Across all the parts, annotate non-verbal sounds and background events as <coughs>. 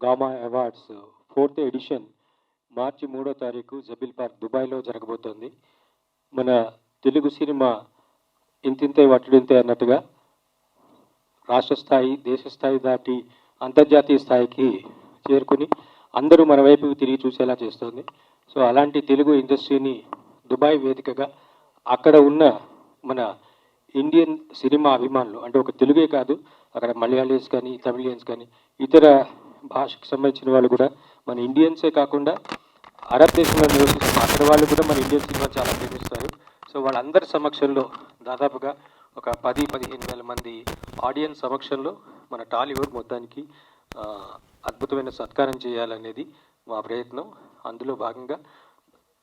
Gamma awards fourth edition మార్చి మూడో తారీఖు జబిల్ పార్క్ దుబాయ్లో జరగబోతోంది. మన తెలుగు సినిమా ఇంతింతే వట్టుడింతే అన్నట్టుగా రాష్ట్ర స్థాయి దేశ స్థాయి దాటి అంతర్జాతీయ స్థాయికి చేరుకుని అందరూ మన వైపు తిరిగి చూసేలా చేస్తుంది. సో అలాంటి తెలుగు ఇండస్ట్రీని దుబాయ్ వేదికగా అక్కడ ఉన్న మన ఇండియన్ సినిమా అభిమానులు అంటే ఒక తెలుగే కాదు అక్కడ మలయాళీస్ కానీ తమిళియన్స్ కానీ ఇతర భాషకు సంబంధించిన వాళ్ళు కూడా మన ఇండియన్సే కాకుండా అరబ్ దేశంలో నివసిస్తున్న అక్కడ వాళ్ళు కూడా మన ఇండియన్ సినిమా చాలా ప్రేమిస్తారు. సో వాళ్ళందరి సమక్షంలో దాదాపుగా ఒక పది పదిహేను వేల మంది ఆడియన్స్ సమక్షంలో మన టాలీవుడ్ మొత్తానికి అద్భుతమైన సత్కారం చేయాలనేది మా ప్రయత్నం. అందులో భాగంగా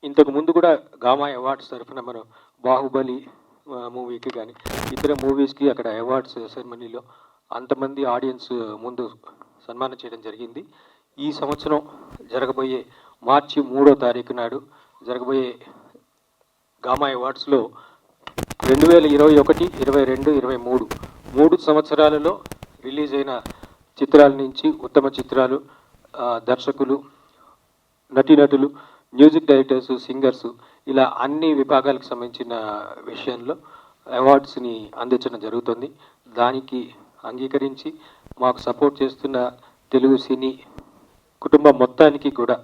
ఇంతకు ముందు కూడా గామా అవార్డ్స్ తరఫున మనం బాహుబలి మూవీకి కానీ ఇతర మూవీస్కి అక్కడ అవార్డ్స్ సెరమనీలో అంతమంది ఆడియన్స్ ముందు సన్మానం చేయడం జరిగింది. ఈ సంవత్సరం జరగబోయే మార్చి మూడో తారీఖు నాడు జరగబోయే గామా అవార్డ్స్లో రెండు వేల ఇరవై ఒకటి ఇరవై రెండు ఇరవై మూడు మూడు సంవత్సరాలలో రిలీజ్ అయిన చిత్రాల నుంచి ఉత్తమ చిత్రాలు దర్శకులు నటీనటులు మ్యూజిక్ డైరెక్టర్స్ సింగర్స్ ఇలా అన్ని విభాగాలకు సంబంధించిన విషయంలో అవార్డ్స్ని అందించడం జరుగుతుంది. దానికి అంగీకరించి మాకు సపోర్ట్ చేస్తున్న తెలుగు సినీ కుటుంబం మొత్తానికి కూడా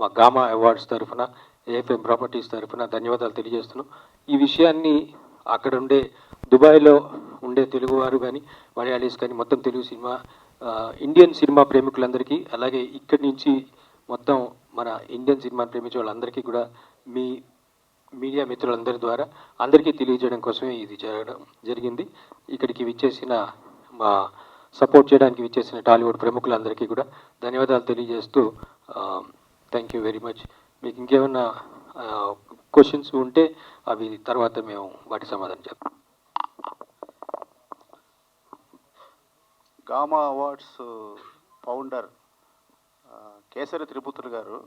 మా గామా అవార్డ్స్ తరఫున ఏఎఫ్ఎం ప్రాపర్టీస్ తరఫున ధన్యవాదాలు తెలియజేస్తున్నాం. ఈ విషయాన్ని అక్కడ ఉండే దుబాయ్లో ఉండే తెలుగువారు కానీ మలయాళీస్ కానీ మొత్తం తెలుగు సినిమా ఇండియన్ సినిమా ప్రేమికులందరికీ అలాగే ఇక్కడి నుంచి మొత్తం మన ఇండియన్ సినిమా ప్రేమించే వాళ్ళందరికీ కూడా మీ మీడియా మిత్రులందరి ద్వారా అందరికీ తెలియజేయడం కోసమే ఇది జరగడం జరిగింది. ఇక్కడికి విచ్చేసిన మా సపోర్ట్ చేయడానికి విచ్చేసిన టాలీవుడ్ ప్రముఖులందరికీ కూడా ధన్యవాదాలు తెలియజేస్తూ థ్యాంక్ యూ వెరీ మచ్ మీకు ఇంకేమైనా క్వశ్చన్స్ ఉంటే అవి తర్వాత మేము వాటి సమాధానం చెప్తాం. Gama awards founder Kesari Tirupathulu garu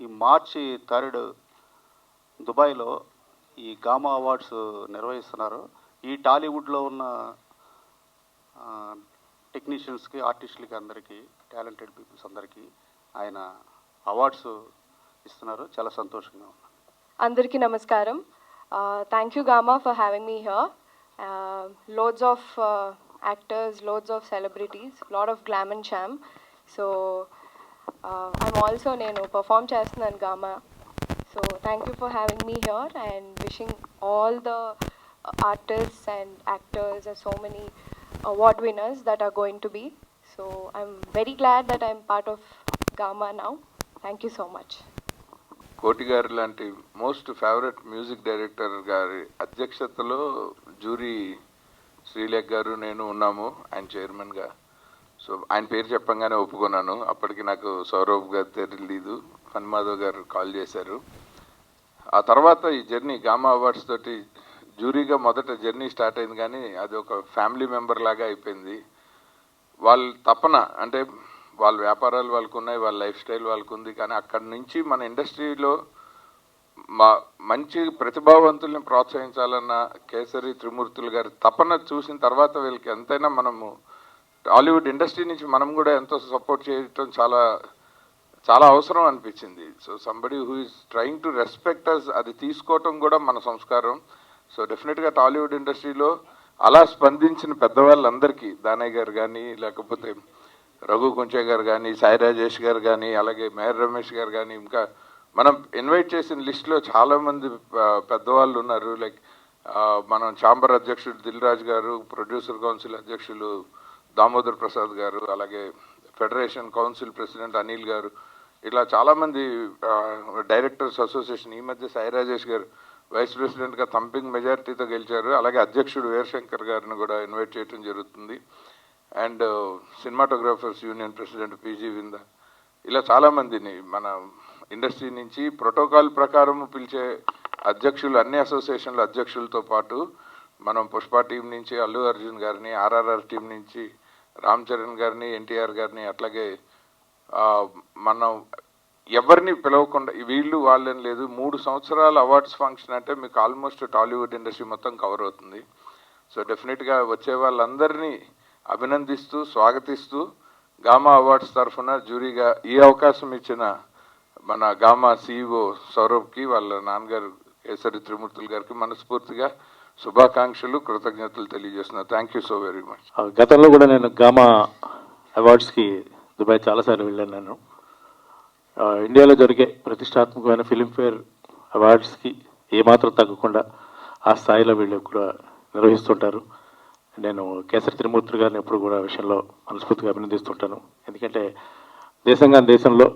ఈ మార్చి థర్డ్ దుబాయ్లో ఈ గామా అవార్డ్స్ నిర్వహిస్తున్నారు. ఈ టాలీవుడ్లో ఉన్న టెక్నీషియన్స్కి ఆర్టిస్టులకి అందరికీ టాలెంటెడ్ పీపుల్స్ అందరికీ ఆయన అవార్డ్స్ ఇస్తున్నారు. చాలా సంతోషంగా ఉంది. అందరికీ నమస్కారం. Thank you Gama for having me here. Loads of actors loads of celebrities lot of glam and sham so I'm also నేను పర్ఫామ్ చేస్తున్నాను Gama. So thank you for having me here and wishing all the artists and actors so many award winners that are going to be. So i'm very glad that i'm part of Gama now. Thank you so much. కోటి లాంటి most favourite music director గారి అధ్యక్షతలో jury శ్రీలేఖ్ గారు నేను ఉన్నాము ఆయన చైర్మన్గా so ఆయన పేరు చెప్పంగానే ఒప్పుకున్నాను. అప్పటికి నాకు సౌరభ్ గారు తెలియదు హనుమాధవ్ గారు కాల్ చేశారు. ఆ తర్వాత ఈ జర్నీ గామా అవార్డ్స్ తోటి జ్యూరీగా మొదట జర్నీ స్టార్ట్ అయింది కానీ అది ఒక ఫ్యామిలీ మెంబర్ లాగా అయిపోయింది. వాళ్ళ తపన అంటే వాళ్ళ వ్యాపారాలు వాళ్ళకు ఉన్నాయి వాళ్ళ లైఫ్ స్టైల్ వాళ్ళకు ఉంది కానీ అక్కడి నుంచి మన ఇండస్ట్రీలో మా మంచి ప్రతిభావంతుల్ని ప్రోత్సహించాలన్న కేసరి త్రిమూర్తులు గారి తపన చూసిన తర్వాత వీళ్ళకి ఎంతైనా మనము టాలీవుడ్ ఇండస్ట్రీ నుంచి మనం కూడా ఎంతో సపోర్ట్ చేయటం చాలా చాలా అవసరం అనిపించింది. So somebody who is trying to respect us అది తీసుకోవటం కూడా మన సంస్కారం. సో డెఫినెట్గా టాలీవుడ్ ఇండస్ట్రీలో అలా స్పందించిన పెద్దవాళ్ళందరికీ దానయ్య గారు కానీ లేకపోతే రఘు కుంచే గారు కానీ సాయి రాజేష్ గారు కానీ అలాగే మేహర్ రమేష్ గారు కానీ ఇంకా మనం ఇన్వైట్ చేసిన లిస్ట్లో చాలామంది పెద్దవాళ్ళు ఉన్నారు. లైక్ మనం చాంబర్ అధ్యక్షుడు దిల్ రాజు గారు ప్రొడ్యూసర్ కౌన్సిల్ అధ్యక్షులు దామోదర్ ప్రసాద్ గారు అలాగే ఫెడరేషన్ కౌన్సిల్ ప్రెసిడెంట్ అనిల్ గారు ఇట్లా చాలామంది డైరెక్టర్స్ అసోసియేషన్ ఈ మధ్య సాయి రాజేష్ గారు వైస్ ప్రెసిడెంట్గా థంపింగ్ మెజారిటీతో గెలిచారు. అలాగే అధ్యక్షుడు వీరశంకర్ గారిని కూడా ఇన్వైట్ చేయడం జరుగుతుంది. And cinematographers union president PG Vinda. ఇలా చాలామందిని మన ఇండస్ట్రీ నుంచి ప్రోటోకాల్ ప్రకారం పిలిచే అధ్యక్షులు అన్ని అసోసియేషన్ల అధ్యక్షులతో పాటు మనం పుష్ప టీం నుంచి అల్లు అర్జున్ గారిని ఆర్ఆర్ఆర్ టీం నుంచి రామ్ చరణ్ గారిని ఎన్టీఆర్ గారిని అట్లాగే మనం ఎవరిని పిలవకుండా వీళ్ళు వాళ్ళని లేదు. మూడు సంవత్సరాల అవార్డ్స్ ఫంక్షన్ అంటే మీకు ఆల్మోస్ట్ టాలీవుడ్ ఇండస్ట్రీ మొత్తం కవర్ అవుతుంది. సో డెఫినెట్గా వచ్చే వాళ్ళందరినీ అభినందిస్తూ స్వాగతిస్తూ గామా అవార్డ్స్ తరఫున జ్యూరీగా ఈ అవకాశం ఇచ్చిన మన గామా సీఈఓ సౌరభ్కి వాళ్ళ నాన్నగారు కేసరి త్రిమూర్తులు గారికి మనస్ఫూర్తిగా శుభాకాంక్షలు కృతజ్ఞతలు తెలియజేస్తున్నా. Thank you so very much ఆ, గతంలో కూడా నేను గామా అవార్డ్స్కి దుబాయ్ చాలాసార్లు వెళ్ళాను నేను. ఇండియాలో జరిగే ప్రతిష్టాత్మకమైన ఫిలింఫేర్ అవార్డ్స్కి ఏమాత్రం తగ్గకుండా ఆ స్థాయిలో వీళ్ళు కూడా నిర్వహిస్తుంటారు. నేను కేసరి త్రిమూర్తి గారిని ఎప్పుడు కూడా విషయంలో మనస్ఫూర్తిగా అభినందిస్తుంటాను. ఎందుకంటే దేశంగా దేశంలో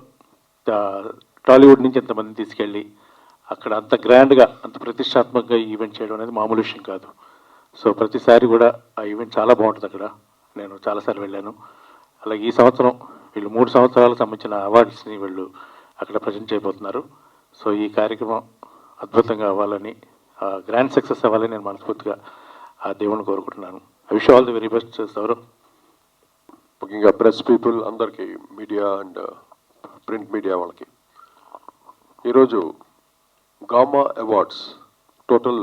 టాలీవుడ్ నుంచి ఎంతమందిని తీసుకెళ్ళి అక్కడ అంత గ్రాండ్గా అంత ప్రతిష్టాత్మకంగా ఈవెంట్ చేయడం అనేది మామూలు విషయం కాదు. సో ప్రతిసారి కూడా ఆ ఈవెంట్ చాలా బాగుంటుంది అక్కడ నేను చాలాసార్లు వెళ్ళాను. అలాగే ఈ సంవత్సరం వీళ్ళు మూడు సంవత్సరాలకు సంబంధించిన అవార్డ్స్ని వీళ్ళు అక్కడ ప్రజెంట్ చేయబోతున్నారు. సో ఈ కార్యక్రమం అద్భుతంగా అవ్వాలని గ్రాండ్ సక్సెస్ అవ్వాలని నేను మనస్ఫూర్తిగా ఆ దేవుని కోరుకుంటున్నాను. I wish all the very best Saurav ముఖ్యంగా ప్రెస్ పీపుల్ అందరికీ మీడియా అండ్ ప్రింట్ మీడియా వాళ్ళకి. ఈరోజు గామా అవార్డ్స్ టోటల్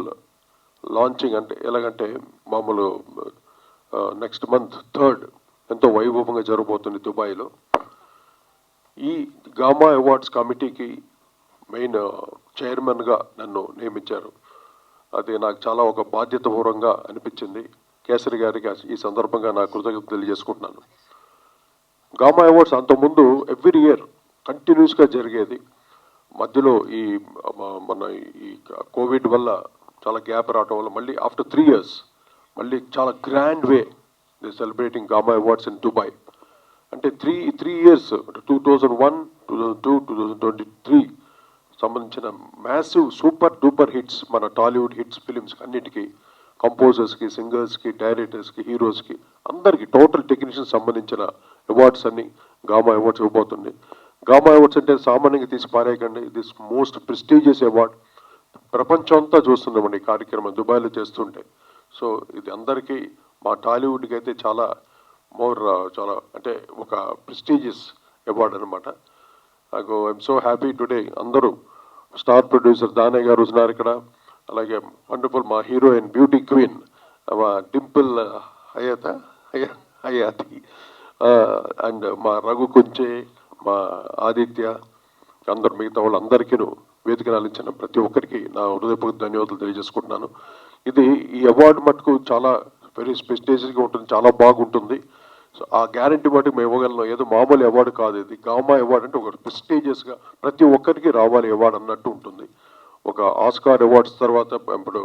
లాంచింగ్ అంటే ఎలాగంటే మామూలు నెక్స్ట్ మంత్ థర్డ్ ఎంతో వైభవంగా జరగబోతుంది దుబాయ్లో. ఈ గామా అవార్డ్స్ కమిటీకి మెయిన్ చైర్మన్గా నన్ను నియమించారు. అది నాకు చాలా ఒక బాధ్యతపూర్వంగా అనిపించింది. కేసరి గారికి ఈ సందర్భంగా నా కృతజ్ఞత తెలియజేసుకుంటున్నాను. గామా అవార్డ్స్ అంతకుముందు ఎవ్రీ ఇయర్ కంటిన్యూస్గా జరిగేది. మధ్యలో ఈ మన ఈ కోవిడ్ వల్ల చాలా గ్యాప్ రావడం వల్ల మళ్ళీ ఆఫ్టర్ త్రీ ఇయర్స్ మళ్ళీ చాలా grand way they celebrating Gama awards in Dubai అంటే three three years two thousand one two thousand two two thousand twenty three సంబంధించిన మ్యాసివ్ సూపర్ డూపర్ హిట్స్ మన టాలీవుడ్ హిట్స్ ఫిలిమ్స్ అన్నిటికీ కంపోజర్స్కి సింగర్స్కి డైరెక్టర్స్కి హీరోస్కి అందరికీ total technician సంబంధించిన అవార్డ్స్ అన్ని Gama awards ఇవ్వబోతుంది. గామా అవార్డ్స్ అంటే సామాన్యంగా తీసి పారేయకండి. దిస్ మోస్ట్ ప్రెస్టీజియస్ అవార్డ్ ప్రపంచం అంతా చూస్తున్నామండి ఈ కార్యక్రమం దుబాయ్లో చేస్తుంటే. సో ఇది అందరికీ మా టాలీవుడ్కి అయితే చాలా మోర్ చాలా అంటే ఒక ప్రెస్టీజియస్ అవార్డ్ అనమాట నాకు ఐఎమ్ సో హ్యాపీ టుడే అందరూ స్టార్ ప్రొడ్యూసర్ దానయ్య గారు ఉన్నారు ఇక్కడ అలాగే వండర్ఫుల్ మా హీరోయిన్ బ్యూటీ క్వీన్ మా డింపుల్ హయాత హయాతి అండ్ మా రఘు కుంచే మా ఆదిత్య అందరు మిగతా వాళ్ళందరికీ వేదిక అందించిన ప్రతి ఒక్కరికి నా హృదయపూర్వక ధన్యవాదాలు తెలియజేసుకుంటున్నాను. ఇది ఈ అవార్డు మటుకు చాలా వెరీ స్పెస్టేజ్గా ఉంటుంది చాలా బాగుంటుంది. సో ఆ గ్యారంటీ బట్టి మేము ఇవ్వగలం ఏదో మామూలు అవార్డు కాదు ఇది. గామా అవార్డు అంటే ఒక ప్రెస్టీజియస్గా ప్రతి ఒక్కరికి రావాలి అవార్డు అన్నట్టు ఉంటుంది. ఒక ఆస్కార్ అవార్డ్స్ తర్వాత ఇప్పుడు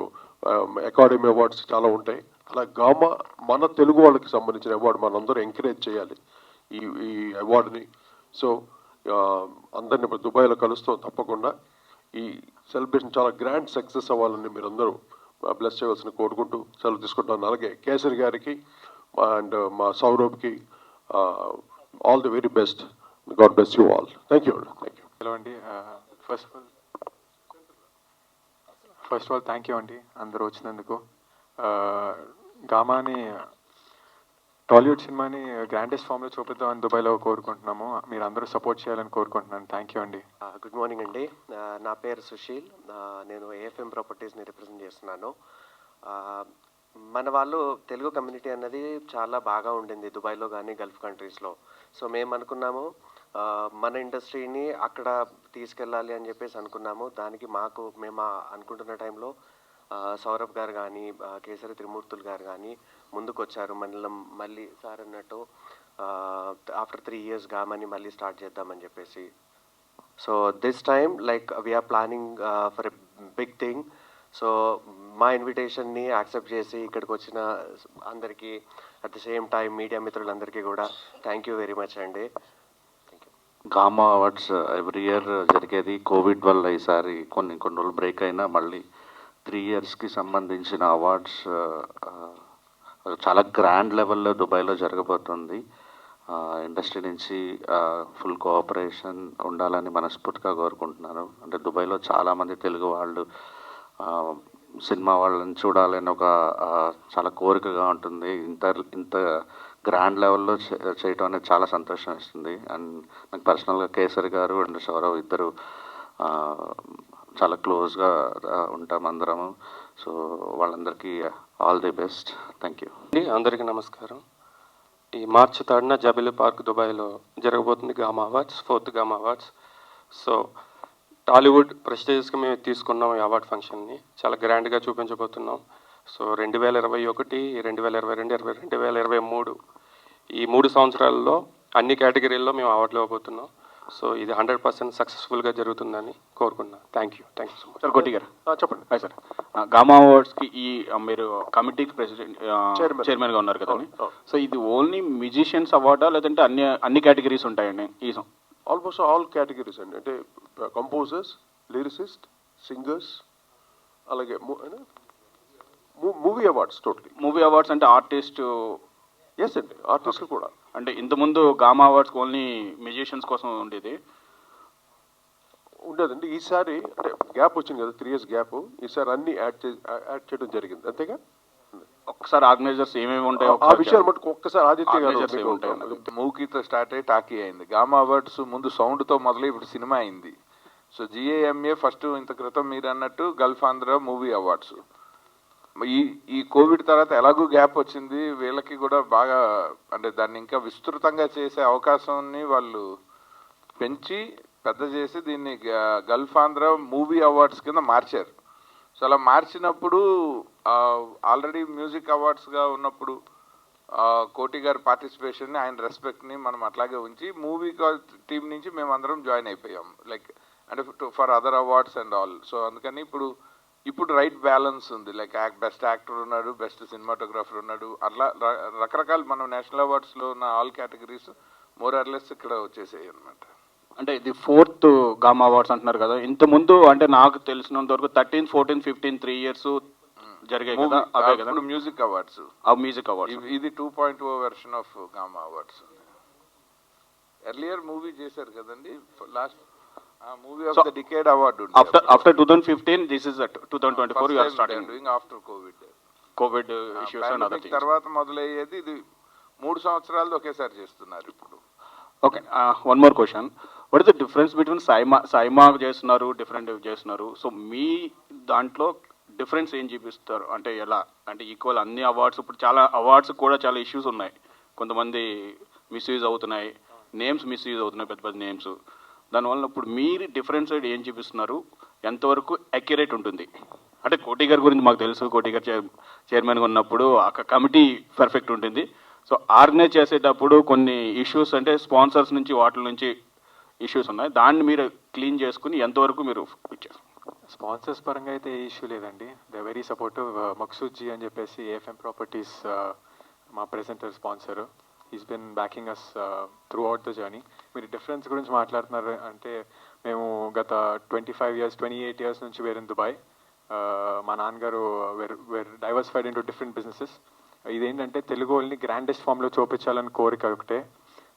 um, అకాడమీ అవార్డ్స్ చాలా ఉంటాయి. అలా గామా మన తెలుగు వాళ్ళకి సంబంధించిన అవార్డు మనందరూ ఎంకరేజ్ చేయాలి ఈ ఈ అవార్డుని సో అందరిని ఇప్పుడు దుబాయ్లో కలుస్తాం తప్పకుండా. ఈ సెలబ్రేషన్ చాలా గ్రాండ్ సక్సెస్ అవ్వాలని మీరందరూ బ్లెస్ చేయవలసిన కోరుకుంటూ సెలవు తీసుకుంటాను అలాగే కేసరి గారికి అండ్ మా సౌరభ్కి all the very best God bless you all thank you thank you hello అండి. First of all first of all thank you అండి అందరూ వచ్చినందుకు. గామాని టాలీవుడ్ సినిమాని గ్రాండెస్ట్ ఫామ్లో చూపిద్దామని దుబాయ్లో కోరుకుంటున్నాము. మీరు అందరూ సపోర్ట్ చేయాలని కోరుకుంటున్నాను. థ్యాంక్ యూ అండి గుడ్ మార్నింగ్ అండి. నా పేరు సుశీల్. నేను ఏఎఫ్ఎం ప్రాపర్టీస్ని రిప్రజెంట్ చేస్తున్నాను. మన వాళ్ళు తెలుగు కమ్యూనిటీ అన్నది చాలా బాగా ఉండింది దుబాయ్లో కానీ గల్ఫ్ కంట్రీస్లో. సో మేము అనుకున్నాము మన ఇండస్ట్రీని అక్కడ తీసుకెళ్ళాలి అని చెప్పేసి అనుకున్నాము. దానికి మాకు మేము అనుకుంటున్న టైంలో సౌరభ్ గారు కానీ కేసరి త్రిమూర్తులు గారు కానీ ముందుకొచ్చారు. మళ్ళీ మళ్ళీ సార్ అన్నట్టు ఆఫ్టర్ త్రీ ఇయర్స్ గామని మళ్ళీ స్టార్ట్ చేద్దామని చెప్పేసి. So this time like we're planning for a big thing so మా ఇన్విటేషన్ని యాక్సెప్ట్ చేసి ఇక్కడికి వచ్చిన అందరికీ at the same time media మిత్రులందరికీ కూడా థ్యాంక్ యూ వెరీ మచ్ అండి. గామా అవార్డ్స్ ఎవ్రీ ఇయర్ జరిగేది. కోవిడ్ వల్ల ఈసారి కొన్ని కొన్ని రోజులు బ్రేక్ అయినా మళ్ళీ త్రీ ఇయర్స్కి సంబంధించిన అవార్డ్స్ చాలా గ్రాండ్ లెవెల్లో దుబాయ్లో జరగబోతుంది. ఇండస్ట్రీ నుంచి ఫుల్ కోఆపరేషన్ ఉండాలని మనస్ఫూర్తిగా కోరుకుంటున్నాను. అంటే దుబాయ్లో చాలామంది తెలుగు వాళ్ళు సినిమా వాళ్ళని చూడాలని ఒక చాలా కోరికగా ఉంటుంది. ఇంత ఇంత గ్రాండ్ లెవెల్లో చే- చేయటం అనేది చాలా సంతోషం ఇస్తుంది. అండ్ నాకు పర్సనల్గా కేసరి గారు అండ్ సౌరవ్ ఇద్దరు చాలా క్లోజ్గా ఉంటాం అందరము. సో వాళ్ళందరికీ all the best thank you అండి అందరికీ నమస్కారం. ఈ మార్చి థర్డ్న జబిలి పార్క్ దుబాయ్లో జరగబోతుంది Gama awards fourth Gama awards so Tollywood ప్రెస్టేజెస్గా మేము తీసుకున్నాం ఈ అవార్డ్ ఫంక్షన్ని. చాలా గ్రాండ్గా చూపించబోతున్నాం. సో రెండు వేల ఇరవై ఒకటి రెండు వేల ఇరవై రెండు ఇరవై రెండు వేల ఇరవై మూడు ఈ మూడు సంవత్సరాల్లో అన్ని కేటగిరీల్లో మేము అవార్డులు ఇవ్వబోతున్నాం. సో ఇది హండ్రెడ్ పర్సెంట్ సక్సెస్ఫుల్గా జరుగుతుందని కోరుకుంటున్నాను thank you thank you so much sir Koti garu. చెప్పండి. Hi sir. గామా అవార్డ్స్కి ఈ మీరు కమిటీకి ప్రెసిడెంట్. చైర్మన్గా ఉన్నారు అవును. సో ఇది ఓన్లీ మ్యూజిషియన్స్ అవార్డా లేదంటే అన్ని అన్ని కేటగిరీస్ ఉంటాయండి ఈ ఆల్మోస్ట్ ఆల్ కేటగిరీస్ అండి. అంటే కంపోజర్స్ లిరిసిస్ట్ సింగర్స్ అలాగే movie awards totally. Movie awards అంటే ఆర్టిస్ట్ ఎస్ అండి. ఆర్టిస్ట్ కూడా. అంటే ఇంతకుముందు గామా అవార్డ్స్ ఓన్లీ మ్యూజిషియన్స్ కోసం ఉండేది. ఉండేదండి. ఈసారి అంటే గ్యాప్ వచ్చింది కదా త్రీ ఇయర్స్ గ్యాప్ ఈసారి అన్ని యాడ్ చే యాడ్ చేయడం జరిగింది. అంతేగా? ఒక్కసారి ఆర్గనైజర్స్ ఏమేమి ఉంటాయో ఆ విషయాలు మటుకు ఒక్కసారి ఆదిత్య గారు. మూకీతో స్టార్ట్ అయ్యి టాకీ అయింది. గామా అవార్డ్స్ ముందు సౌండ్తో మొదలై ఇప్పుడు సినిమా అయింది. సో జిఏఎంఏ ఫస్ట్ ఇంత క్రితం మీరు అన్నట్టు గల్ఫ్ ఆంధ్ర మూవీ అవార్డ్స్ ఈ ఈ కోవిడ్ తర్వాత ఎలాగూ గ్యాప్ వచ్చింది. వీళ్ళకి కూడా బాగా అంటే దాన్ని ఇంకా విస్తృతంగా చేసే అవకాశాన్ని వాళ్ళు పెంచి పెద్ద చేసి దీన్ని గల్ఫ్ ఆంధ్ర మూవీ అవార్డ్స్ కింద మార్చారు. సో అలా మార్చినప్పుడు ఆల్రెడీ మ్యూజిక్ అవార్డ్స్గా ఉన్నప్పుడు కోటి గారి పార్టిసిపేషన్ని ఆయన రెస్పెక్ట్ని మనం అట్లాగే ఉంచి మూవీ టీం నుంచి మేము అందరం జాయిన్ అయిపోయాం. లైక్ అంటే for other awards and all. So అందుకని ఇప్పుడు ఇప్పుడు రైట్ బ్యాలెన్స్ ఉంది. లైక్ బెస్ట్ యాక్టర్ ఉన్నాడు బెస్ట్ సినిమాటోగ్రాఫర్ ఉన్నాడు. అట్లా రకరకాల మనం నేషనల్ అవార్డ్స్లో ఉన్న ఆల్ కేటగిరీస్ మోర్ ఆర్లెస్ ఇక్కడ వచ్చేసాయి అనమాట అంటే ఇది ఫోర్త్ గామా అవార్డ్స్ అంటున్నారు కదా. ఇంత ముందు అంటే నాకు తెలిసినంత వరకు thirteen fourteen fifteen three years జరిగాయి కదా అవే కదా? మ్యూజిక్ అవార్డ్స్ ఆ మ్యూజిక్ అవార్డ్స్ ఇది two point O version of Gama awards earlier movie చేశారు కదండి last movie of the decade award after after two thousand fifteen this is two thousand twenty four you're starting doing after covid covid issues and other తర్వాత మొదలయ్యేది ఇది మూడు సంవత్సరాలు ఒకేసారి చేస్తున్నారు ఇప్పుడు. Okay one more question what is the difference between SIIMA SIIMA చేస్తున్నారు different చేస్తున్నారు? సో మీ దాంట్లో డిఫరెన్స్ ఏం చూపిస్తారు? అంటే ఎలా? అంటే ఈక్వల్ అన్ని అవార్డ్స్ ఇప్పుడు చాలా అవార్డ్స్ కూడా చాలా ఇష్యూస్ ఉన్నాయి. కొంతమంది మిస్యూజ్ అవుతున్నాయి. నేమ్స్ మిస్యూజ్ అవుతున్నాయి పెద్ద పెద్ద నేమ్స్ దానివల్ల ఇప్పుడు మీరు డిఫరెన్స్ ఏం చూపిస్తున్నారు ఎంతవరకు అక్యురేట్ ఉంటుంది? అంటే కోటి గారి గురించి మాకు తెలుసు కోటి గారు చైర్ చైర్మన్గా ఉన్నప్పుడు ఒక కమిటీ పర్ఫెక్ట్ ఉంటుంది. సో ఆర్గనైజ్ చేసేటప్పుడు కొన్ని ఇష్యూస్ అంటే స్పాన్సర్స్ నుంచి వాటి నుంచి ఇష్యూస్ ఉన్నాయి. దాన్ని మీరు క్లీన్ చేసుకుని ఎంతవరకు మీరు ఇచ్చారు స్పాన్సర్స్ పరంగా అయితే ఏ ఇష్యూ లేదండి. ద వెరీ సపోర్టివ్ మక్సూజీ అని చెప్పేసి ఏఎఫ్ఎం ప్రాపర్టీస్ uh, మా presenter sponsor is been backing us throughout the journey మీరు డిఫరెన్స్ గురించి మాట్లాడుతున్నారు అంటే మేము గత twenty five years twenty eight years నుంచి వేరే దుబాయ్ uh, మా నాన్నగారు were were diversified into different businesses ఇదేంటంటే తెలుగు వాళ్ళని గ్రాండెస్ట్ ఫామ్లో చూపించాలని కోరిక ఒకటే.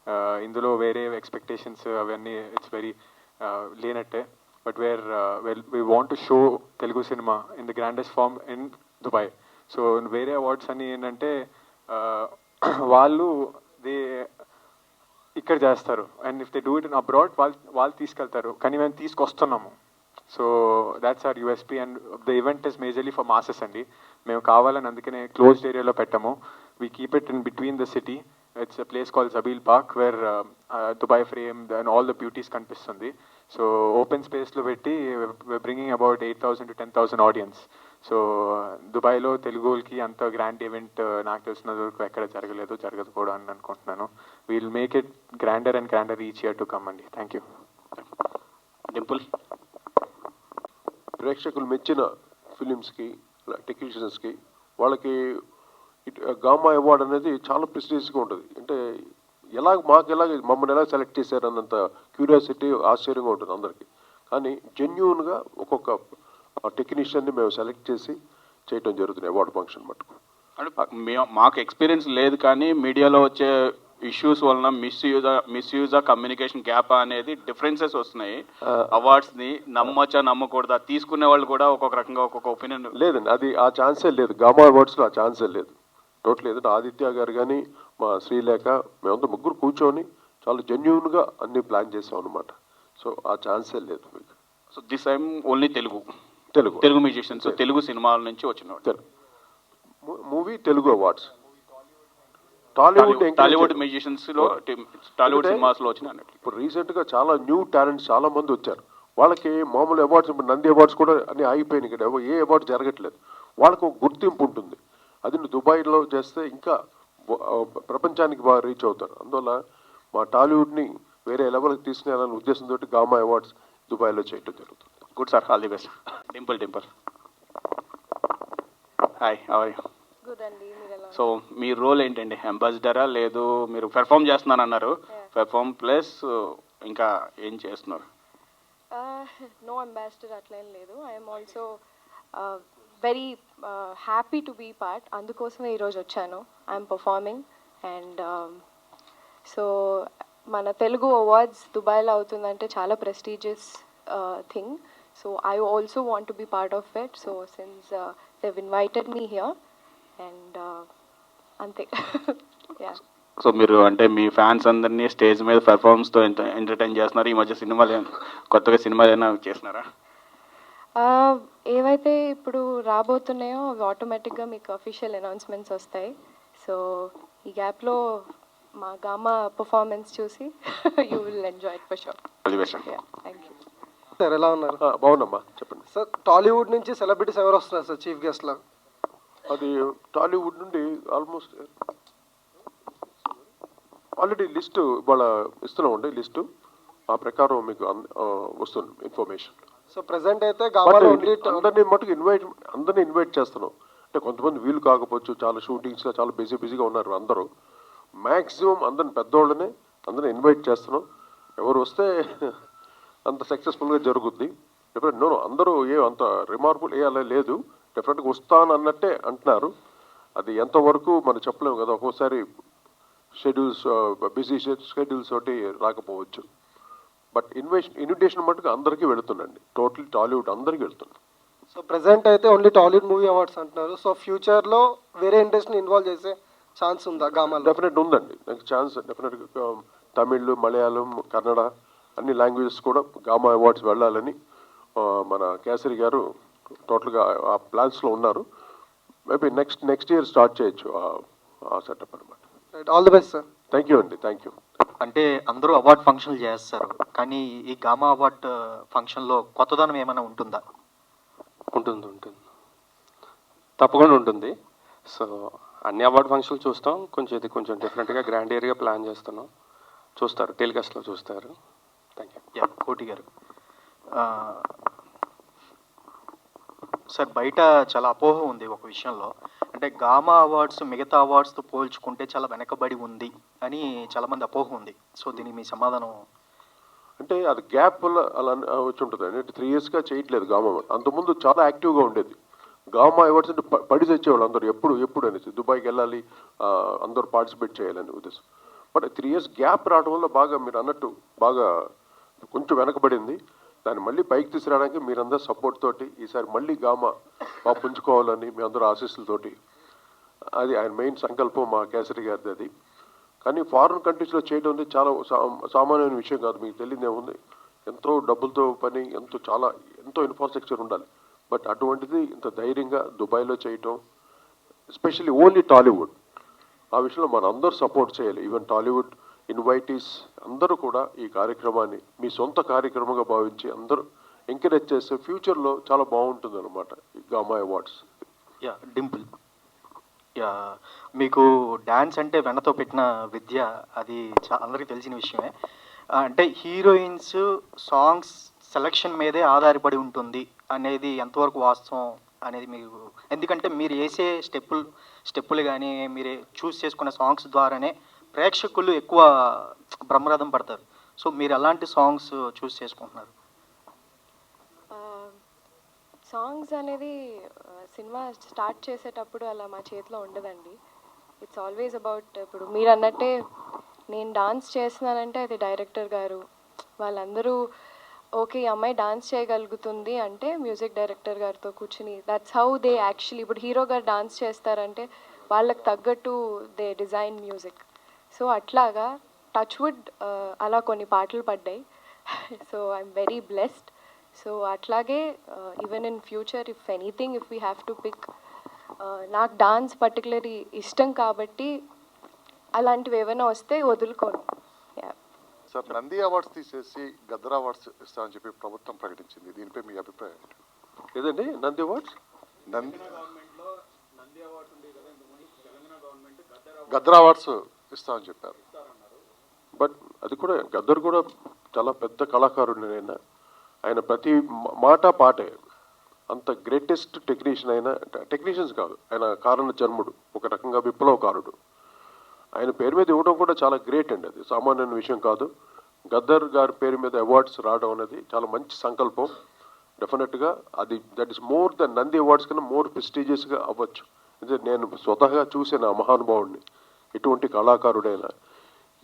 Uh, ఇందులో వేరే ఎక్స్పెక్టేషన్స్ అవన్నీ ఇట్స్ వెరీ uh, లేనట్టే. But where well we want to show Telugu cinema in the grandest form in Dubai so వేరే అవార్డ్స్ అన్నీ ఏంటంటే <coughs> వాళ్ళు దే ఇక్కడ చేస్తారు. And if they do it in abroad వాళ్ళు వాళ్ళు తీసుకెళ్తారు. కానీ మేము తీసుకొస్తున్నాము. So that's our USP and the event is majorly for masses అండి. మేము కావాలని అందుకనే క్లోజ్డ్ ఏరియాలో పెట్టాము. We keep it in between the city it's a place call Zabeel park where Dubai frame and all the beauties కనిపిస్తుంది. So open స్పేస్లో పెట్టి bringing about eight thousand to ten thousand audience so దుబాయ్లో తెలుగు వాళ్ళకి అంత grand event నాకు తెలిసినంత వరకు ఎక్కడ జరగలేదు జరగదు కూడా అని అనుకుంటున్నాను. We'll make it grander and grander each year to come అండి థ్యాంక్ యూ డింపుల్ ప్రేక్షకులు మెచ్చిన ఫిలిమ్స్కి టెక్నీషియన్స్కి వాళ్ళకి ఇట్ గామా అవార్డ్ అనేది చాలా ప్రెస్టీజ్గా ఉంటుంది. అంటే ఎలా మాకు ఎలా మమ్మల్ని ఎలా సెలెక్ట్ చేశారు అన్నంత క్యూరియాసిటీ ఆశ్చర్యంగా ఉంటుంది అందరికీ. కానీ జెన్యున్గా ఒక్కొక్క టెక్నీషియన్ని మేము సెలెక్ట్ చేసి చేయటం జరుగుతుంది అవార్డు ఫంక్షన్ మటుకు. అంటే మాకు ఎక్స్పీరియన్స్ లేదు కానీ మీడియాలో వచ్చే ఇష్యూస్ వలన మిస్యూజ్ మిస్యూజ్ కమ్యూనికేషన్ గ్యాప్ అనేది డిఫరెన్సెస్ వస్తున్నాయి. అవార్డ్స్ని నమ్మచ్చా నమ్మకూడదా? తీసుకునే వాళ్ళు కూడా ఒక్కొక్క రకంగా ఒక్కొక్క ఒపీనియన్ లేదండి అది ఆ ఛాన్సే లేదు. గామా అవార్డ్స్లో ఆ ఛాన్సే లేదు. టోటల్ ఏదంటే ఆదిత్య గారు కానీ మా శ్రీలేఖ మేమంతా ముగ్గురు కూర్చొని చాలా జెన్యున్గా అన్ని ప్లాన్ చేసాం అనమాట సో ఆ ఛాన్సే లేదు మీకు. So this time only Telugu Telugu. Telugu musicians Telugu. సినిమాల నుంచి వచ్చిన movie Telugu awards. Tollywood Tollywood. మ్యూజిషియన్స్లో Tollywood సినిమాస్లో వచ్చిన ఇప్పుడు రీసెంట్గా చాలా న్యూ టాలెంట్స్ చాలా మంది వచ్చారు. వాళ్ళకి మామూలు అవార్డ్స్ ఇప్పుడు నంది అవార్డ్స్ కూడా అన్ని ఆగిపోయినాయి ఇక్కడ ఎవ- ఏ అవార్డు జరగట్లేదు. వాళ్ళకు ఒక గుర్తింపు ఉంటుంది. అది దుబాయ్లో చేస్తే ఇంకా ప్రపంచానికి బాగా రీచ్ అవుతారు. అందువల్ల మా టాలీవుడ్ని వేరే లెవెల్కి తీసుకెళ్ళాలనే ఉద్దేశంతో గామా అవార్డ్స్ దుబాయ్లో చేయడం జరుగుతుంది. Good sir all the best Dimple Dimple hi hi good అండి సో మీ రోల్ ఏంటండి? అంబాసిడరా లేదు? మీరు పెర్ఫామ్ చేస్తున్నాను అన్నారు పెర్ఫామ్ ప్లస్ ఇంకా ఏం చేస్తున్నారు? నో అంబాసిడర్ అట్లా ఏం లేదు. I'm also very happy to be part అందుకోసమే ఈరోజు వచ్చాను. ఐఎమ్ పర్ఫార్మింగ్ అండ్ సో మన తెలుగు అవార్డ్స్ దుబాయ్లో అవుతుందంటే చాలా prestigious thing so I also want to be part of it so since they've invited me here and అంతే. <laughs> యా సో మీరు అంటే మీ ఫ్యాన్స్ అందరినీ స్టేజ్ మీద పెర్ఫార్మెన్స్తో ఎంటర్టైన్ చేస్తున్నారు. ఈ మధ్య సినిమాలు కొత్తగా సినిమాలు ఏమైనా చేస్తున్నారా? ఏవైతే ఇప్పుడు రాబోతున్నాయో అవి ఆటోమేటిక్గా మీకు అఫీషియల్ అనౌన్స్మెంట్స్ వస్తాయి. సో ఈ గ్యాప్లో మా గామా పర్ఫార్మెన్స్ చూసి you will enjoy it for sure thank you sir ఎలా ఉన్నారు? ఆ, బాగుందమ్మా చెప్పండి. సార్ టాలీవుడ్ నుంచి సెలబ్రిటీస్ ఎవరు వస్తున్నారు సార్ చీఫ్ గెస్ట్ లా అది టాలీవుడ్ నుండి ఆల్మోస్ట్ ఆల్రెడీ లిస్టు ఇవాళ ఇస్తున్నామండి లిస్టు. ఆ ప్రకారం మీకు వస్తుంది ఇన్ఫర్మేషన్. సో ప్రెసెంట్ అయితే అందరినీ మటుకు ఇన్వైట్ అందరినీ ఇన్వైట్ చేస్తున్నాం. అంటే కొంతమంది వీలు కాకపోవచ్చు చాలా షూటింగ్స్గా చాలా బిజీ బిజీగా ఉన్నారు అందరూ. మ్యాక్సిమం అందరిని పెద్దోళ్ళనే అందరిని ఇన్వైట్ చేస్తున్నాం. ఎవరు వస్తే అంత సక్సెస్ఫుల్గా జరుగుద్ది. డెఫినెట్ నో అందరూ ఏ అంత రిమార్కుల్ ఏ అలా లేదు. డెఫినెట్గా వస్తాను అన్నట్టే అంటున్నారు. అది ఎంతవరకు మనం చెప్పలేము కదా ఒక్కోసారి షెడ్యూల్స్ బిజీ షెడ్యూల్స్ తోటి రాకపోవచ్చు. బట్ ఇన్వేషన్ ఇన్విటేషన్ మటుకు అందరికీ వెళుతుందండి. టోటల్ టాలీవుడ్ అందరికీ వెళ్తుంది. సో ప్రెసెంట్ అయితే ఓన్లీ టాలీవుడ్ మూవీ అవార్డ్స్ అంటున్నారు. సో ఫ్యూచర్లో వేరే ఇండస్ట్రీని ఇన్వాల్వ్ చేసే ఛాన్స్ ఉందా? గామాలో డెఫినెట్ ఉందండి. నాకు ఛాన్స్ డెఫినెట్గా తమిళ్ మలయాళం కన్నడ అన్ని లాంగ్వేజెస్ కూడా గామా అవార్డ్స్ వెళ్ళాలని మన కేసరి గారు టోటల్గా ఆ ప్లాన్స్లో ఉన్నారు. Maybe next next year start చేయొచ్చు ఆ- సెటప్ అనమాట all the best sir thank you అండి థ్యాంక్ యూ అంటే అందరూ అవార్డ్ ఫంక్షన్లు చేస్తారు కానీ ఈ గామా అవార్డ్ ఫంక్షన్లో కొత్తదనం ఏమైనా ఉంటుందా? ఉంటుంది ఉంటుంది. తప్పకుండా ఉంటుంది. సో అన్ని అవార్డ్ ఫంక్షన్లు చూస్తాం. కొంచెం ఇది కొంచెం డిఫరెంట్గా గ్రాండ్ ఇయర్గా ప్లాన్ చేస్తున్నాం. చూస్తారు టెలికాస్ట్లో చూస్తారు. యా కోటి గారు. సార్ బయట చాలా అపోహ ఉంది ఒక విషయంలో. అంటే గామా అవార్డ్స్ మిగతా అవార్డ్స్తో పోల్చుకుంటే చాలా వెనకబడి ఉంది అని చాలా మంది అపోహ ఉంది. సో దీనికి మీ సమాధానం? అంటే అది గ్యాప్ వల్ల అలా వచ్చి ఉంటుంది. అంటే త్రీ ఇయర్స్గా చేయట్లేదు గామా అవార్డ్. అంతకుముందు చాలా యాక్టివ్గా ఉండేది. గామా అవార్డ్స్ అంటే పడి తెచ్చేవాళ్ళు అందరూ. ఎప్పుడు ఎప్పుడు అనేసి. దుబాయ్కి వెళ్ళాలి అందరూ పార్టిసిపేట్ చేయాలని ఉద్దేశం. బట్ త్రీ ఇయర్స్ గ్యాప్ రావడం వల్ల బాగా మీరు అన్నట్టు బాగా కొంచెం వెనకబడింది. దాన్ని మళ్ళీ పైకి తీసుకురావడానికి మీరందరూ సపోర్ట్ తోటి ఈసారి మళ్ళీ గామా మా పుంజుకోవాలని మీ అందరూ ఆశీస్సులతోటి. అది ఆయన మెయిన్ సంకల్పం మా కేసరి గారిది అది. కానీ ఫారిన్ కంట్రీస్లో చేయడం అనేది చాలా సామాన్యమైన విషయం కాదు. మీకు తెలియదు ఏముంది ఎంతో డబ్బులతో పని ఎంతో చాలా ఎంతో ఇన్ఫ్రాస్ట్రక్చర్ ఉండాలి. బట్ అటువంటిది ఇంత ధైర్యంగా దుబాయ్లో చేయటం ఎస్పెషల్లీ ఓన్లీ టాలీవుడ్ ఆ విషయంలో మన అందరూ సపోర్ట్ చేయాలి. ఈవెన్ టాలీవుడ్ ఇన్వైటీస్ అందరూ కూడా ఈ కార్యక్రమాన్ని మీ సొంత కార్యక్రమంగా భావించి అందరూ ఎంకరేజ్ చేస్తే ఫ్యూచర్లో చాలా బాగుంటుంది అనమాట GAMA awards yeah Dimple yeah మీకు డ్యాన్స్ అంటే వెన్నతో పెట్టిన విద్య అది అందరికీ తెలిసిన విషయమే. అంటే హీరోయిన్స్ సాంగ్స్ సెలక్షన్ మీదే ఆధారపడి ఉంటుంది అనేది ఎంతవరకు వాస్తవం అనేది మీకు ఎందుకంటే మీరు వేసే స్టెప్పులు స్టెప్పులు కానీ మీరు చూస్ చేసుకున్న సాంగ్స్ ద్వారానే ప్రేక్షకులు ఎక్కువ బ్రహ్మరథం పడతారు. సో మీరు ఎలాంటి సాంగ్స్ చూస్ చేసుకుంటున్నారు? సాంగ్స్ అనేది సినిమా స్టార్ట్ చేసేటప్పుడు అలా మా చేతిలో ఉండదండి. ఇట్స్ ఆల్వేస్ అబౌట్ ఇప్పుడు మీరు అన్నట్టే నేను డాన్స్ చేస్తున్నానంటే అది డైరెక్టర్ గారు. వాళ్ళందరూ ఓకే ఈ అమ్మాయి డాన్స్ చేయగలుగుతుంది అంటే మ్యూజిక్ డైరెక్టర్ గారితో కూర్చుని దట్స్ హౌ దే యాక్చువల్లీ ఇప్పుడు హీరో గారు డాన్స్ చేస్తారంటే వాళ్ళకి తగ్గట్టు దే డిజైన్ మ్యూజిక్ సో అట్లాగా టచ్ వుడ్ అలా కొన్ని పాటలు పడ్డాయి. <laughs> So I'm very blessed so అట్లాగే even in future if anything if we have to pick నాకు డాన్స్ పర్టికులర్లీ ఇష్టం కాబట్టి అలాంటివి ఏమైనా వస్తే వదులుకోను. సార్ నంది అవార్డ్స్ తీసేసి గద్దర్ అవార్డ్స్ ఇస్తామని చెప్పి ప్రభుత్వం ప్రకటించింది. దీనిపై మీ అభిప్రాయం ఏంటి? ఏదండి? నంది అవార్డ్స్ నంది గద్దర్ అవార్డ్స్ ఇస్తామని చెప్పారు. బట్ అది కూడా గద్దర్ కూడా చాలా పెద్ద కళాకారుడు ఆయన. ఆయన ప్రతి మాట పాటే. అంత గ్రేటెస్ట్ టెక్నీషియన్ అయిన టెక్నీషియన్స్ కాదు. ఆయన కారణ జన్ముడు ఒక రకంగా విప్లవకారుడు. ఆయన పేరు మీద ఇవ్వడం కూడా చాలా గ్రేట్ అండి అది. సామాన్యమైన విషయం కాదు. గద్దర్ గారి పేరు మీద అవార్డ్స్ రావడం అనేది చాలా మంచి సంకల్పం. డెఫినెట్గా అది that is more than Nandi awards కన్నా మోర్ ప్రెస్టీజియస్గా అవ్వచ్చు. అంటే నేను స్వతహాగా చూసిన ఆ మహానుభావుడిని. ఎటువంటి కళాకారుడైనా.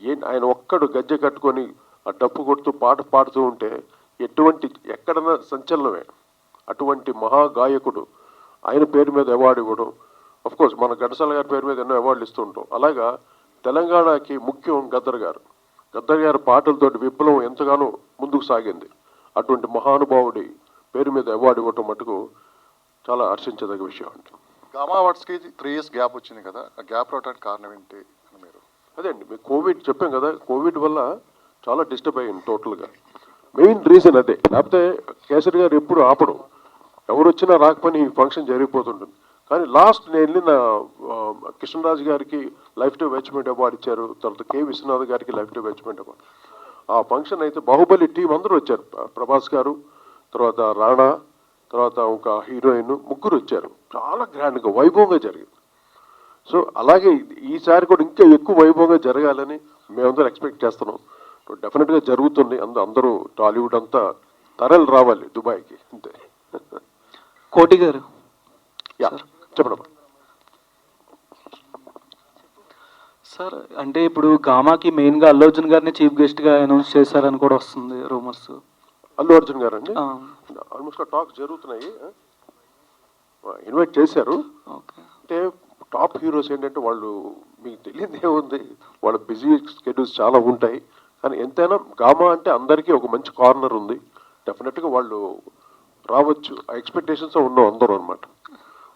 ఏ ఆయన ఒక్కడు గజ్జె కట్టుకొని ఆ డప్పు కొడుతూ పాట పాడుతూ ఉంటే ఎటువంటి ఎక్కడన్నా సంచలనమే. అటువంటి మహా గాయకుడు ఆయన పేరు మీద అవార్డు ఇవ్వడం. అఫ్ కోర్స్ మన ఘంటసాల గారి పేరు మీద ఎన్నో అవార్డులు ఇస్తూ ఉంటాం. అలాగా తెలంగాణకి ముఖ్యం గద్దర్ గారు. గద్దర్ గారి పాటలతోటి విప్లవం ఎంతగానో ముందుకు సాగింది. అటువంటి మహానుభావుడి పేరు మీద అవార్డు ఇవ్వటం మటుకు చాలా హర్షించదగ్గ విషయం అండి గామా అవార్డ్స్కి త్రీ ఇయర్స్ గ్యాప్ వచ్చింది కదా ఆ గ్యాప్ రావడానికి కారణం ఏంటి అని మీరు? అదే అండి మీకు కోవిడ్ చెప్పాం కదా కోవిడ్ వల్ల చాలా డిస్టర్బ్ అయ్యింది టోటల్గా మెయిన్ రీజన్ అదే లేకపోతే కేసరి గారు ఎప్పుడు ఆపడం. ఎవరు వచ్చినా రాకపోయినా ఈ ఫంక్షన్ జరిగిపోతుంటుంది. కానీ లాస్ట్ నేను వెళ్ళిన కృష్ణరాజు గారికి లైఫ్ టైం అచీవ్మెంట్ అవార్డు ఇచ్చారు తర్వాత కె. విశ్వనాథ్ గారికి లైఫ్ టైం అచీవ్మెంట్ అవార్డు ఆ ఫంక్షన్ అయితే బాహుబలి టీం అందరూ వచ్చారు ప్రభాస్ గారు తర్వాత రాణా తర్వాత ఒక హీరోయిన్ ముగ్గురు వచ్చారు. చాలా గ్రాండ్గా వైభవంగా జరిగింది. సో అలాగే ఈసారి కూడా ఇంకా ఎక్కువ వైభవంగా జరగాలని మేమందరం ఎక్స్పెక్ట్ చేస్తున్నాం. డెఫినెట్గా జరుగుతుంది. అందు అందరూ టాలీవుడ్ అంతా తరలి రావాలి దుబాయ్కి. అంతే. కోటి గారు. చెప్పండి సార్. అంటే ఇప్పుడు గామాకి మెయిన్గా అల్లు అర్జున్ గారిని చీఫ్ గెస్ట్గా అనౌన్స్ చేశారని కూడా వస్తుంది రూమర్స్. అల్లు అర్జున్ గారు అండి ఆల్మోస్ట్ టాక్ జరుగుతున్నాయి. ఇన్వైట్ చేశారు. అంటే టాప్ హీరోస్ ఏంటంటే వాళ్ళు మీకు తెలియదు ఏముంది వాళ్ళ బిజీ స్కెడ్యూల్స్ చాలా ఉంటాయి. కానీ ఎంతైనా గామా అంటే అందరికీ ఒక మంచి కార్నర్ ఉంది. డెఫినెట్గా వాళ్ళు రావచ్చు. ఆ ఎక్స్పెక్టేషన్స్ ఉన్నాం అందరూ అనమాట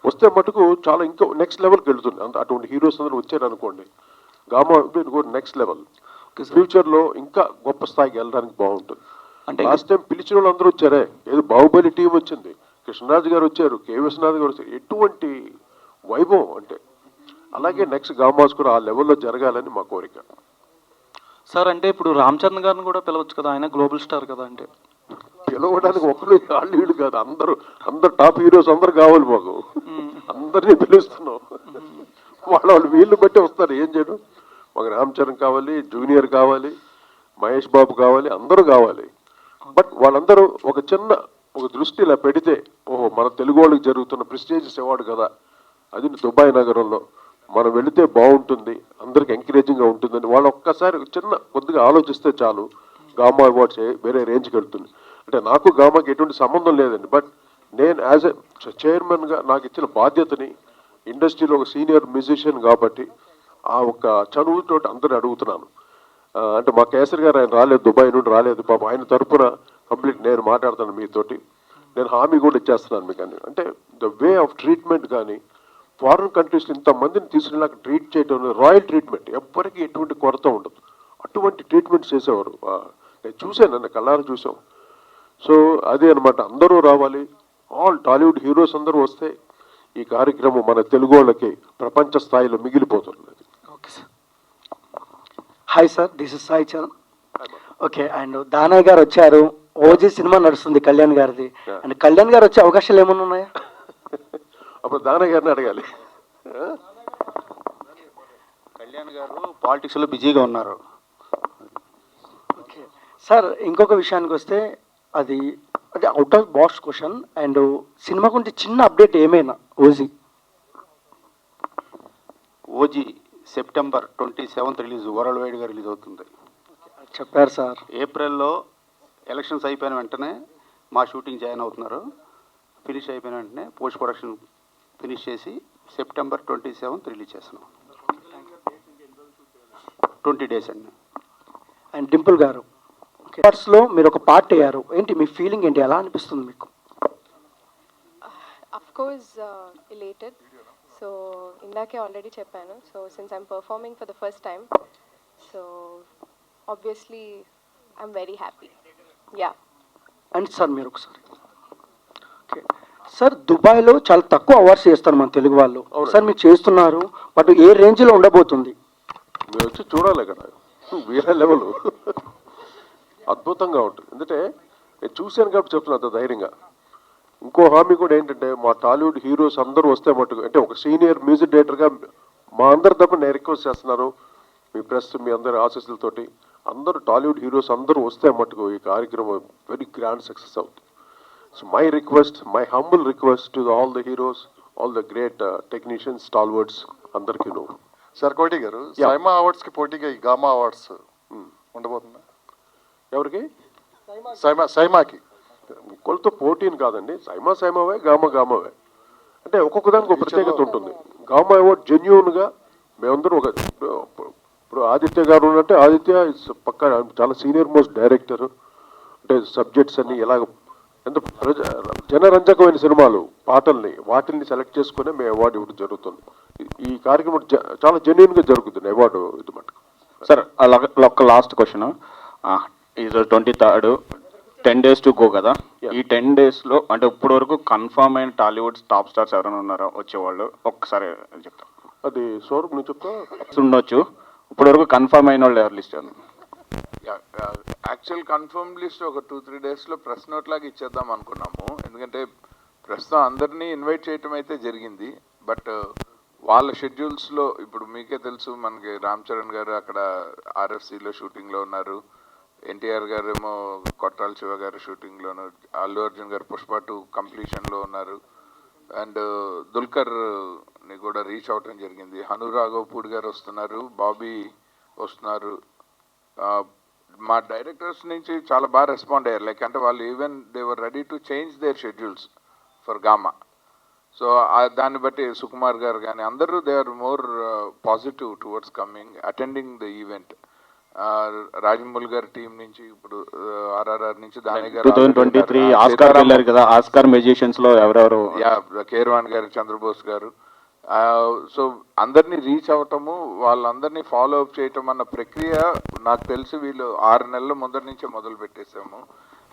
వస్తే మటుకు చాలా ఇంకా నెక్స్ట్ లెవెల్కి వెళ్తుంది. అంత అటువంటి హీరోస్ అందరూ వచ్చారు అనుకోండి. GAMA next level. ఫ్యూచర్లో ఇంకా గొప్ప స్థాయికి వెళ్ళడానికి బాగుంటుంది. అంటే లాస్ట్ టైం పిలిచిన వాళ్ళు అందరూ వచ్చారే. ఏదో బాహుబలి టీం వచ్చింది. కృష్ణరాజు గారు వచ్చారు కె. విశ్వనాథ్ గారు వచ్చారు. ఎటువంటి వైభవం అంటే. అలాగే నెక్స్ట్ గామాస్ కూడా ఆ లెవెల్లో జరగాలని మా కోరిక. సార్ అంటే ఇప్పుడు రామ్ చరణ్ గారిని కూడా పిలవచ్చు కదా? ఆయన గ్లోబల్ స్టార్ కదా అంటే. పిలవడానికి ఒకరు వాళ్ళు వీళ్ళు కాదు. అందరూ అందరు టాప్ హీరోస్ అందరు కావాలి మాకు. అందరినీ పిలుస్తున్నాం. వాళ్ళ వాళ్ళు వీళ్ళు బట్టి వస్తారు. ఏం చేయడం మాకు రామ్ చరణ్ కావాలి జూనియర్ కావాలి మహేష్ బాబు కావాలి అందరూ కావాలి. బట్ వాళ్ళందరూ ఒక చిన్న ఒక దృష్టి ఇలా పెడితే ఓహో మన తెలుగు వాళ్ళకి జరుగుతున్న ప్రెస్టేజియస్ అవార్డు కదా. అది దుబాయ్ నగరంలో. మనం వెళితే బాగుంటుంది అందరికి ఎంకరేజింగ్గా ఉంటుందని వాళ్ళు ఒక్కసారి చిన్న కొద్దిగా ఆలోచిస్తే చాలు. గామా అవార్డ్స్ వేరే రేంజ్కి వెళ్తుంది. అంటే నాకు గామాకి ఎటువంటి సంబంధం లేదండి. బట్ నేను యాజ్ ఎ చైర్మన్గా నాకు ఇచ్చిన బాధ్యతని ఇండస్ట్రీలో ఒక సీనియర్ మ్యూజిషియన్ కాబట్టి ఆ ఒక చదువుతో అందరూ అడుగుతున్నాను. అంటే మా కేసరి గారు ఆయన రాలేదు దుబాయ్ నుండి రాలేదు. పాపం ఆయన తరపున కంప్లీట్ నేను మాట్లాడతాను మీతోటి. నేను హామీ కూడా ఇచ్చేస్తున్నాను మీకు అని. అంటే ద వే ఆఫ్ ట్రీట్మెంట్ కానీ ఫారిన్ కంట్రీస్లో ఇంతమందిని తీసుకునేలాగా ట్రీట్ చేయడం రాయల్ ట్రీట్మెంట్. ఎవ్వరికి ఎటువంటి కొరత ఉండదు. అటువంటి ట్రీట్మెంట్ చేసేవారు. నేను చూశాను నన్ను కళ్ళారా చూసాం సో అదే అనమాట అందరూ రావాలి. ఆల్ టాలీవుడ్ హీరోస్ అందరూ వస్తే ఈ కార్యక్రమం మన తెలుగు వాళ్ళకి ప్రపంచ స్థాయిలో మిగిలిపోతుంది. Hi sir this is Sai Charan okay and Danayya గారు వచ్చారు. ఓజీ సినిమా నడుస్తుంది కళ్యాణ్ గారిది. అండ్ కళ్యాణ్ గారు వచ్చే అవకాశాలు ఏమైనా ఉన్నాయా? అప్పుడు దానయ్య గారిని అడగాలి. కళ్యాణ్ గారు పాలిటిక్స్లో బిజీగా ఉన్నారు. ఓకే సార్ ఇంకొక విషయానికి వస్తే అది అది out of box question and cinema గురించి చిన్న అప్డేట్ ఏమైనా? OG OG September twenty seventh release world వైడ్గా రిలీజ్ అవుతుంది. చెప్పారు సార్. ఏప్రిల్లో ఎలక్షన్స్ అయిపోయిన వెంటనే మా షూటింగ్ జాయిన్ అవుతున్నారు. ఫినిష్ అయిపోయిన వెంటనే పోస్ట్ ప్రొడక్షన్ ఫినిష్ చేసి సెప్టెంబర్ ట్వంటీ సెవెంత్ రిలీజ్ చేస్తున్నాం. ట్వంటీ డేస్ అండి. అండ్ డింపుల్ గారు లో మీరు ఒక పార్ట్ అయ్యారు. ఏంటి మీ ఫీలింగ్ ఏంటి? ఎలా అనిపిస్తుంది మీకు? Elated. So సో ఇందాకే ఆల్రెడీ చెప్పాను. So since I'm performing for the first time so obviously I'm very happy yeah and sir మీరు ఒకసారి. ఓకే సార్ దుబాయ్లో చాలా తక్కువ అవార్డ్స్ చేస్తారు మన తెలుగు వాళ్ళు. సార్ మీరు చేస్తున్నారు బట్ ఏ రేంజ్లో ఉండబోతుంది? మీరు వచ్చి చూడాలి ఇక్కడ వేరే లెవెల్ అద్భుతంగా ఉంటుంది. ఎందుకంటే నేను చూశాను కాబట్టి చెప్తున్నా అంత ధైర్యంగా. ఇంకో హామీ కూడా ఏంటంటే మా టాలీవుడ్ హీరోస్ అందరూ వస్తే మట్టుకు అంటే ఒక సీనియర్ మ్యూజిక్ డైరెక్టర్గా మా అందరి తప్ప నేను రిక్వెస్ట్ చేస్తున్నాను. మీ ప్రెస్ మీ అందరి ఆశీస్సులతోటి అందరూ టాలీవుడ్ హీరోస్ అందరూ వస్తే మట్టుకు ఈ కార్యక్రమం వెరీ గ్రాండ్ సక్సెస్ అవుతుంది. So my request my humble request to all the heroes all the great technicians టాల్వర్డ్స్ అందరికీ నువ్వు సార్ కోటి గారు సైమా అవార్డ్స్కి పోటీగా ఈ గామా అవార్డ్స్ ఉండబోతుందా? ఎవరికి? సైమా సైమాకి. కొలతో పోటీని కాదండి. సైమా సైమావే గామ గామవే. అంటే ఒక్కొక్క దానికి ఒక ప్రత్యేకత ఉంటుంది. గామ అవార్డ్ జెన్యున్గా మేమందరం ఒక ఇప్పుడు ఆదిత్య గారు ఉన్నట్టే ఆదిత్య పక్క చాలా సీనియర్ మోస్ట్ డైరెక్టర్. అంటే సబ్జెక్ట్స్ అన్ని ఎలా ఎంత ప్రజ జనరంజకమైన సినిమాలు పాటల్ని వాటిల్ని సెలెక్ట్ చేసుకునే మేము అవార్డు ఇవ్వడం జరుగుతుంది. ఈ- కార్యక్రమం చాలా జెన్యున్గా జరుగుతుంది అవార్డు ఇది మటుకు. సార్ అలాగే ఒక లాస్ట్ క్వశ్చన్ ఈరోజు twenty third ten days to go కదా. ఈ టెన్ డేస్లో అంటే ఇప్పుడు వరకు కన్ఫర్మ్ అయిన టాలీవుడ్ టాప్ స్టార్స్ ఎవరైనా ఉన్నారో? వచ్చేవాళ్ళు? ఒక్కసారి చెప్తాం. అది సౌరభ్ నువ్వు చెప్తా? ఉండొచ్చు. ఇప్పుడు వరకు కన్ఫర్మ్ అయిన వాళ్ళు ఎవరు లిస్ట్ యాక్చువల్ కన్ఫర్మ్ లిస్ట్ ఒక టూ త్రీ డేస్లో ప్రెస్ నోట్ లాగా ఇచ్చేద్దాం అనుకున్నాము. ఎందుకంటే ప్రస్తుతం అందరినీ ఇన్వైట్ చేయటం అయితే జరిగింది. బట్ వాళ్ళ షెడ్యూల్స్లో ఇప్పుడు మీకే తెలుసు మనకి రామ్ చరణ్ గారు అక్కడ ఆర్ఎఫ్సిలో షూటింగ్లో ఉన్నారు. ఎన్టీఆర్ గారు ఏమో కొట్టాల శివ గారు షూటింగ్లోను అల్లు అర్జున్ గారు పుష్ప టూ కంప్లీషన్లో ఉన్నారు. అండ్ దుల్కర్ని కూడా రీచ్ అవటం జరిగింది. హను రాఘవపూడి గారు వస్తున్నారు బాబీ వస్తున్నారు. మా డైరెక్టర్స్ నుంచి చాలా బాగా రెస్పాండ్ అయ్యారు. లైక్ అంటే వాళ్ళు even they were ready to change their schedules for GAMA. So దాన్ని బట్టి సుకుమార్ గారు కానీ అందరూ they are more positive towards coming attending the event. Rajamouli గారి టీం నుంచి ఇప్పుడు ఆర్ఆర్ఆర్ నుంచి దాని two thousand twenty three Oscar వెళ్ళారు కదా ఆస్కార్ మెజిషియన్స్లో ఎవరెవరు? యా కేర్వాన్ గారు చంద్రబోస్ గారు. సో అందరినీ రీచ్ అవటము వాళ్ళందరినీ ఫాలో అప్ చేయటం అన్న ప్రక్రియ నాకు తెలిసి వీళ్ళు ఆరు నెలల ముందర నుంచే మొదలు పెట్టేసాము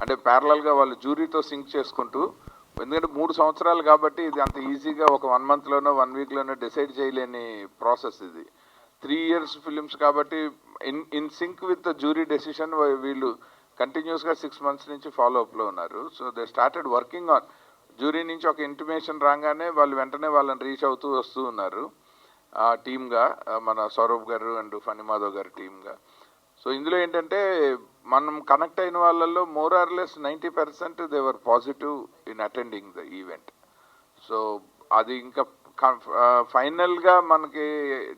అంటే parallel గా వాళ్ళు జూరీతో సింక్ చేసుకుంటూ ఎందుకంటే మూడు సంవత్సరాలు కాబట్టి ఇది అంత ఈజీగా ఒక వన్ మంత్లోనో వన్ వీక్లోనో డిసైడ్ చేయలేని ప్రాసెస్ ఇది. త్రీ ఇయర్స్ ఫిలిమ్స్ కాబట్టి in in sync with the jury decision వీళ్ళు కంటిన్యూస్గా సిక్స్ మంత్స్ నుంచి ఫాలో అప్లో ఉన్నారు. So they started working on jury నుంచి ఒక ఇంటిమేషన్ రాగానే వాళ్ళు వెంటనే వాళ్ళని రీచ్ అవుతూ వస్తూ ఉన్నారు. ఆ టీమ్గా మన సౌరభ్ గారు అండ్ ఫణి మాధవ్ గారి టీమ్గా. సో ఇందులో ఏంటంటే మనం కనెక్ట్ అయిన వాళ్ళల్లో more or less ninety percent they were positive in attending the event. So అది ఇంకా ఫైనల్గా మనకి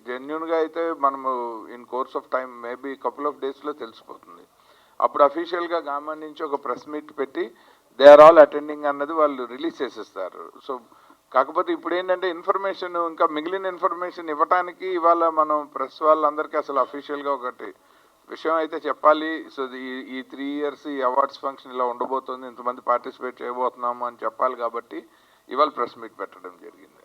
జెన్యున్గా అయితే మనము in course of time maybe couple of డేస్లో తెలిసిపోతుంది. అప్పుడు అఫీషియల్గా గామా నుంచి ఒక ప్రెస్ మీట్ పెట్టి దే ఆర్ ఆల్ అటెండింగ్ అన్నది వాళ్ళు రిలీజ్ చేసేస్తారు. సో కాకపోతే ఇప్పుడు ఏంటంటే ఇన్ఫర్మేషన్ ఇంకా మిగిలిన ఇన్ఫర్మేషన్ ఇవ్వటానికి ఇవాళ మనం ప్రెస్ వాళ్ళందరికీ అసలు అఫీషియల్గా ఒకటి విషయం అయితే చెప్పాలి. సో ఈ ఈ త్రీ ఇయర్స్ ఈ అవార్డ్స్ ఫంక్షన్ ఇలా ఉండబోతుంది ఇంతమంది పార్టిసిపేట్ చేయబోతున్నాము అని చెప్పాలి కాబట్టి ఇవాళ ప్రెస్ మీట్ పెట్టడం జరిగింది.